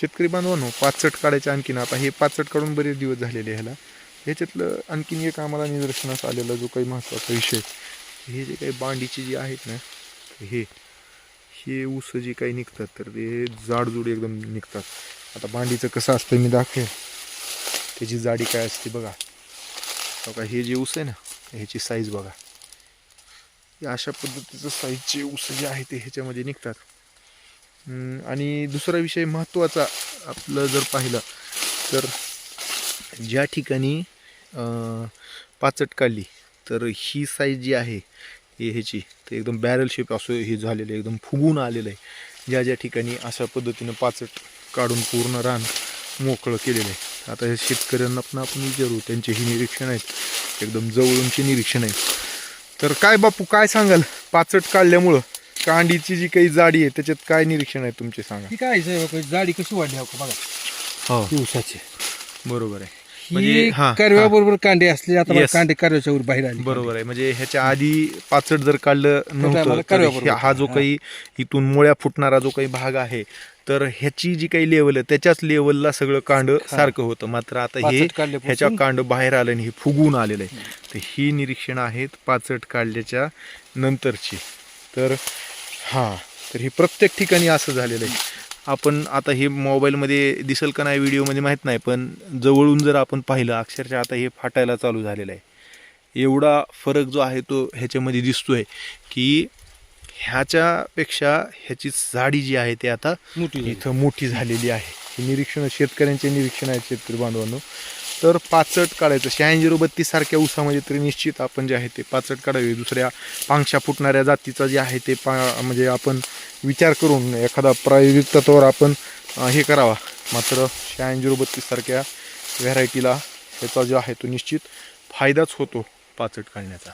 शेतकरी बांधवांनो पाचट काढायचे आणखीन आता. हे पाचट काढून बरेच दिवस झालेले ह्याला. ह्याच्यातलं आणखीन एक आम्हाला निदर्शनास आलेला जो काही महत्त्वाचा विषय हे जे काही बांडीची जी आहेत ना हे हे ऊस जे काही निघतात तर ते जाडजूड एकदम निघतात. आता बांडीचं कसं असतं मी दाखवेन. त्याची जाडी काय असते बघा. हो बघा हे जे ऊस आहे ना ह्याची साईज बघा. हे अशा पद्धतीचं साईजचे ऊस जे आहे ते ह्याच्यामध्ये निघतात. आणि दुसरा विषय महत्त्वाचा आपलं जर पाहिलं तर ज्या ठिकाणी पाचट काढली तर ही साईज जी आहे ह्याची ते एकदम बॅरल शेप असं हे झालेलं आहे एकदम फुगून आलेलं आहे. ज्या ज्या ठिकाणी अशा पद्धतीनं पाचट काढून पूर्ण रान मोकळं केलेलं आहे. आता हे शेतकऱ्यांना पण आपण विचारू त्यांचे ही निरीक्षण आहेत एकदम जवळूनचे निरीक्षण आहेत. तर काय बापू काय सांगाल? पाचट काढल्यामुळं? कांडीची जी काही जाडी आहे त्याच्यात काय निरीक्षण आहे तुमचे सांगा? काय साहेब, जाडी कशी वाढली बघा? हो. दिवसाची. बरोबर आहे. म्हणजे हा, करव्याबरोबर कांडे असले आता Yes. कांडे करव्याच्या वर बाहेर आले. बरोबर आहे. म्हणजे ह्याच्या आधी पाचट जर काढलं नव्हतं आम्हाला तर करव्याबरोबर. ह्या- हा जो. काही इथून मुळ्या फुटणारा जो काही भाग आहे तर ह्याची जी काही लेवल आहे त्याच्याच लेवलला सगळं कांड सारखं होतं. मात्र आता हे पाचट काढल्यापासून- ह्याच्या कांड बाहेर आलं आणि हे फुगून आलेलं आहे. तर ही निरीक्षण आहेत पाचट काढल्याच्या नंतरची. तर हां तर हे प्रत्येक ठिकाणी असं झालेलं आहे. आपण आता हे मोबाईलमध्ये दिसेल का नाही व्हिडिओमध्ये माहीत नाही पण जवळून जर आपण पाहिलं अक्षरशः आता हे फाटायला चालू झालेलं आहे. एवढा फरक जो आहे तो ह्याच्यामध्ये दिसतोय की ह्याच्यापेक्षा ह्याची जाडी जी आहे ती आता मोठी. इथं मोठी झालेली आहे. हे निरीक्षण शेतकऱ्यांचे निरीक्षण आहेत शेतकरी बांधवांनो. तर पाचट काढायचं. शहाऐंशी बत्तीस सारख्या ऊसामध्ये तरी निश्चित आपण जे आहे ते पाचट काढावे. दुसऱ्या पांगशा फुटणाऱ्या जातीचा जे आहे ते पा म्हणजे आपण विचार करून एखादा प्रायोगिक तत्वावर आपण हे करावा. मात्र शहाऐंशी बत्तीस सारख्या व्हरायटीला ह्याचा जो आहे तो निश्चित फायदाच होतो पाचट काढण्याचा.